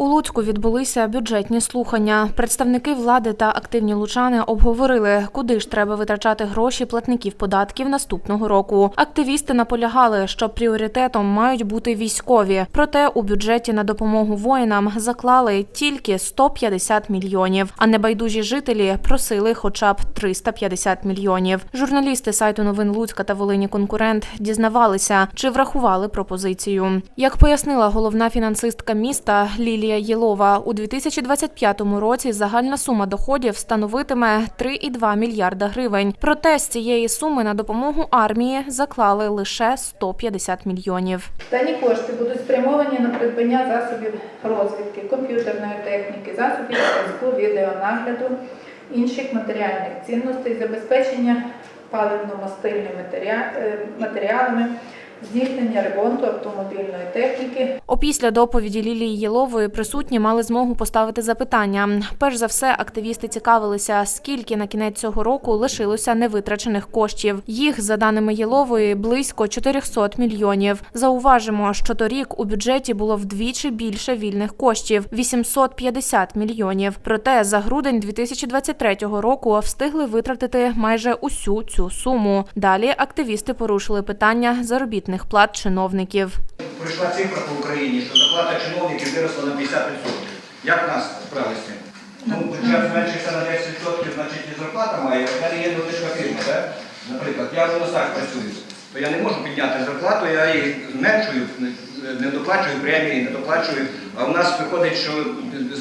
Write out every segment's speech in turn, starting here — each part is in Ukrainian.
У Луцьку відбулися бюджетні слухання. Представники влади та активні лучани обговорили, куди ж треба витрачати гроші платників податків наступного року. Активісти наполягали, що пріоритетом мають бути військові. Проте у бюджеті на допомогу воїнам заклали тільки 150 мільйонів. А небайдужі жителі просили хоча б 350 мільйонів. Журналісти сайту новин Луцька та Волині конкурент дізнавалися, чи врахували пропозицію. Як пояснила головна фінансистка міста Лілія Єлова, у 2025 році загальна сума доходів становитиме 3,2 мільярда гривень. Проте з цієї суми на допомогу армії заклали лише 150 мільйонів. Дані кошти будуть спрямовані на придбання засобів розвідки, комп'ютерної техніки, засобів зв'язку, відеонагляду, інших матеріальних цінностей, забезпечення паливно-мастильними е, матеріалами, здійснення ремонту автомобільної техніки, Опісля доповіді Лілії Єлової присутні мали змогу поставити запитання. Перш за все, активісти цікавилися, скільки на кінець цього року лишилося невитрачених коштів. Їх, за даними Єлової, близько 400 мільйонів. Зауважимо, що торік у бюджеті було вдвічі більше вільних коштів 850 мільйонів. Проте за грудень 2023 року встигли витратити майже усю цю суму. Далі активісти порушили питання заробітних плат чиновників. Прийшла цифра по Україні, що зарплата чиновників виросла на 50%. Як нас справи з цим? Ну, бюджет зменшився на 10%, значить і зарплата має. У мене є невеличка фірма, так? Наприклад, я в Лосах працюю, то я не можу підняти зарплату, я її зменшую, не доплачую премії, не доплачую. А у нас виходить, що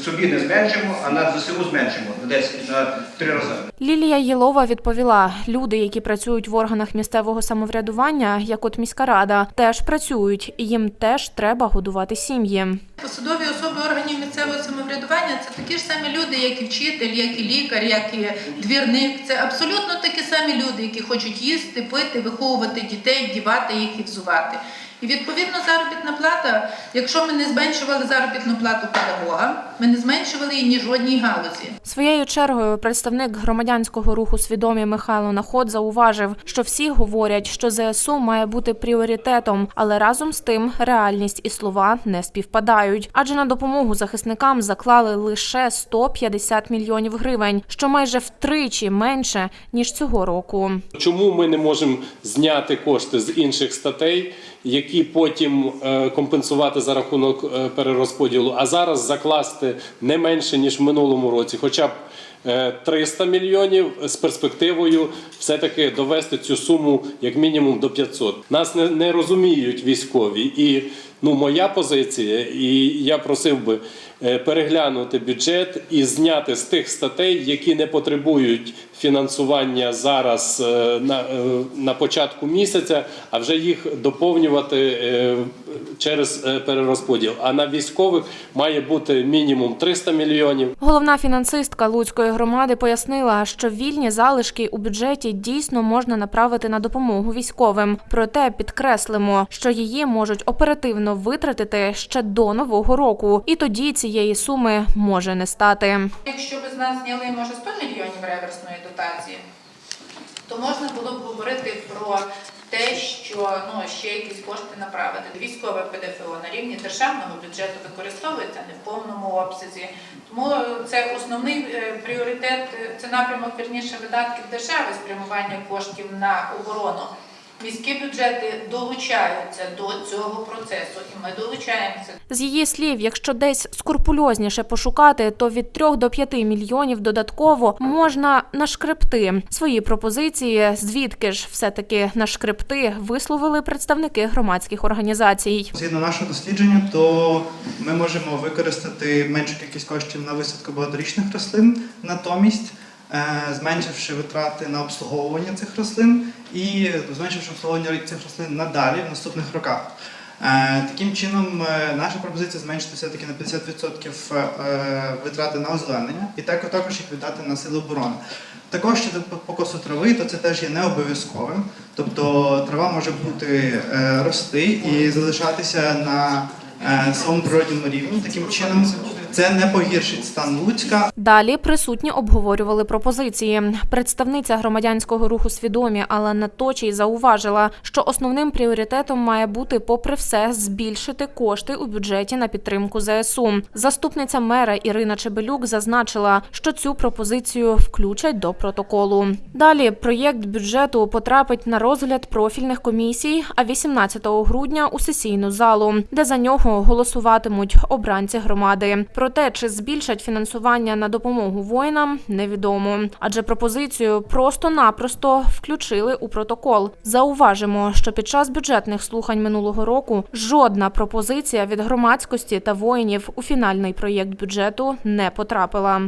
собі не зменшимо, а на ЗСУ зменшимо на 10, на 3 рази. Лілія Єлова відповіла: люди, які працюють в органах місцевого самоврядування, як от міська рада, теж працюють, і їм теж треба годувати сім'ї. Посадові особи органів місцевого самоврядування це такі ж самі люди, як і вчитель, як і лікар, як і двірник. Це абсолютно такі самі люди, які хочуть їсти, пити, виховувати дітей, вдівати їх і взувати. І відповідно заробітна плата, якщо ми не зменшували заробітну плату педагогам, ми не зменшували її ні жодній галузі. Своєю чергою представник громадянського руху свідомі Михайло Наход зауважив, що всі говорять, що ЗСУ має бути пріоритетом, але разом з тим реальність і слова не співпадають. Адже на допомогу захисникам заклали лише 150 мільйонів гривень, що майже втричі менше ніж цього року. Чому ми не можемо зняти кошти з інших статей, які потім е, компенсувати за рахунок е, перерозподілу, а зараз закласти не менше ніж в минулому році, хоча б е, 300 мільйонів з перспективою все-таки довести цю суму як мінімум до 500. Нас не розуміють військові, і ну моя позиція, і я просив би е, переглянути бюджет і зняти з тих статей, які не потребують фінансування зараз е, на, е, на початку місяця, а вже їх доповнювати через перерозподіл. А на військових має бути мінімум 300 мільйонів. Головна фінансистка Луцької громади пояснила, що вільні залишки у бюджеті дійсно можна направити на допомогу військовим. Проте підкреслимо, що її можуть оперативно витратити ще до нового року, і тоді цієї суми може не стати. Якщо б з нас зняли може 100 мільйонів реверсної дотації, то можна було б говорити про те, що ну ще якісь кошти направити. Військове ПДФО на рівні державного бюджету використовується не в повному обсязі. Тому це основний е, пріоритет, це напрямок вірніше видатків держави спрямування коштів на оборону. Міські бюджети долучаються до цього процесу, і ми долучаємося З її слів, якщо десь скрупульозніше пошукати, то від 3 до 5 мільйонів додатково можна нашкребти. Свої пропозиції, звідки ж все-таки нашкребти, висловили представники громадських організацій. Згідно нашого дослідження, то ми можемо використати меншу кількість коштів на висадку багаторічних рослин, натомість зменшивши витрати на обслуговування цих рослин і зменшивши обслуговування цих рослин надалі в наступних роках. Е, Таким чином, е, наша пропозиція зменшити все-таки на 50% е, витрати на озеленення і також їх віддати на сили оборони. Також щодо покосу трави, то це теж є не обов'язковим. Тобто трава може бути е, рости і залишатися на е, своєму природньому рівні. Таким чином це не погіршить стан Луцька, Далі присутні обговорювали пропозиції. Представниця громадянського руху свідомі Алана Точій зауважила, що основним пріоритетом має бути, попри все, збільшити кошти у бюджеті на підтримку ЗСУ. Заступниця мера Ірина Чебелюк зазначила, що цю пропозицію включать до протоколу. Далі проєкт бюджету потрапить на розгляд профільних комісій, а 18 грудня у сесійну залу, де за нього голосуватимуть обранці громади. Про те, чи збільшать фінансування на допомогу воїнам, невідомо. Адже пропозицію просто-напросто включили у протокол. Зауважимо, що під час бюджетних слухань минулого року жодна пропозиція від громадськості та воїнів у фінальний проєкт бюджету не потрапила.